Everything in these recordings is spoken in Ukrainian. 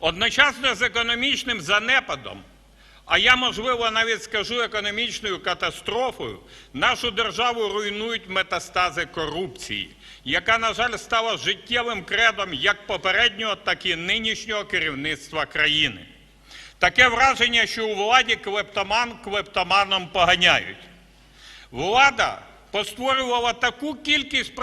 Одночасно з економічним занепадом, а я, можливо, навіть скажу економічною катастрофою, нашу державу руйнують метастази корупції, яка, на жаль, стала життєвим кредом як попереднього, так і нинішнього керівництва країни. Таке враження, що у владі клептоман клептоманом поганяють. Влада постворювала таку кількість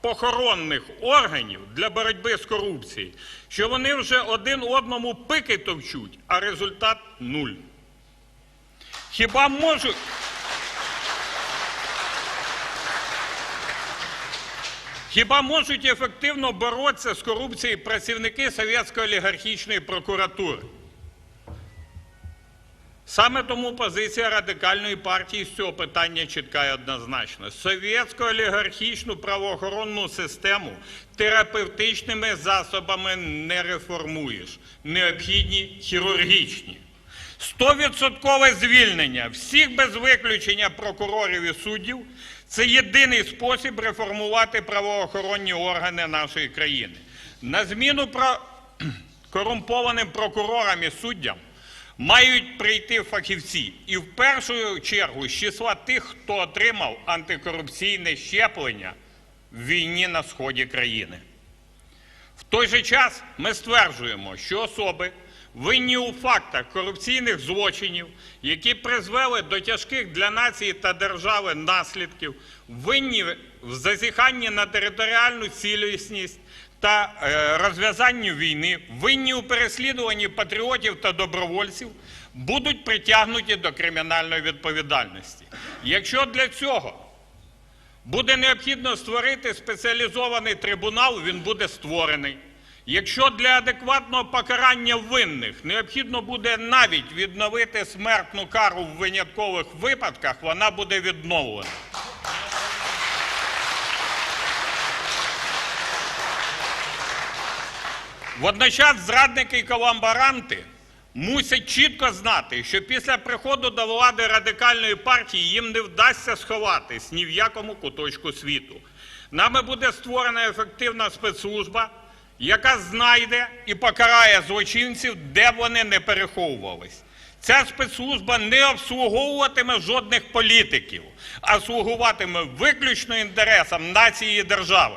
правопохоронних органів для боротьби з корупцією, що вони вже один одному пики товчуть, а результат нуль. Хіба можуть. Хіба можуть ефективно боротися з корупцією працівники совєтської олігархічної прокуратури? Саме тому позиція радикальної партії з цього питання чітка і однозначна. Совєтську олігархічну правоохоронну систему терапевтичними засобами не реформуєш. Необхідні хірургічні. Стовідсоткове звільнення всіх без виключення прокурорів і суддів це єдиний спосіб реформувати правоохоронні органи нашої країни. На зміну про... корумпованим прокурорам і суддям мають прийти фахівці. І в першу чергу з числа тих, хто отримав антикорупційне щеплення в війні на сході країни. В той же час ми стверджуємо, що особи винні у фактах корупційних злочинів, які призвели до тяжких для нації та держави наслідків, винні в зазіханні на територіальну цілісність та е, розв'язанню війни, винні у переслідуванні патріотів та добровольців, будуть притягнуті до кримінальної відповідальності. Якщо для цього буде необхідно створити спеціалізований трибунал, він буде створений. Якщо для адекватного покарання винних необхідно буде навіть відновити смертну кару в виняткових випадках, вона буде відновлена. Водночас зрадники і колаборанти мусять чітко знати, що після приходу до влади радикальної партії їм не вдасться сховатись ні в якому куточку світу. Нами буде створена ефективна спецслужба, яка знайде і покарає злочинців, де вони не переховувались. Ця спецслужба не обслуговуватиме жодних політиків, а слугуватиме виключно інтересам нації і держави.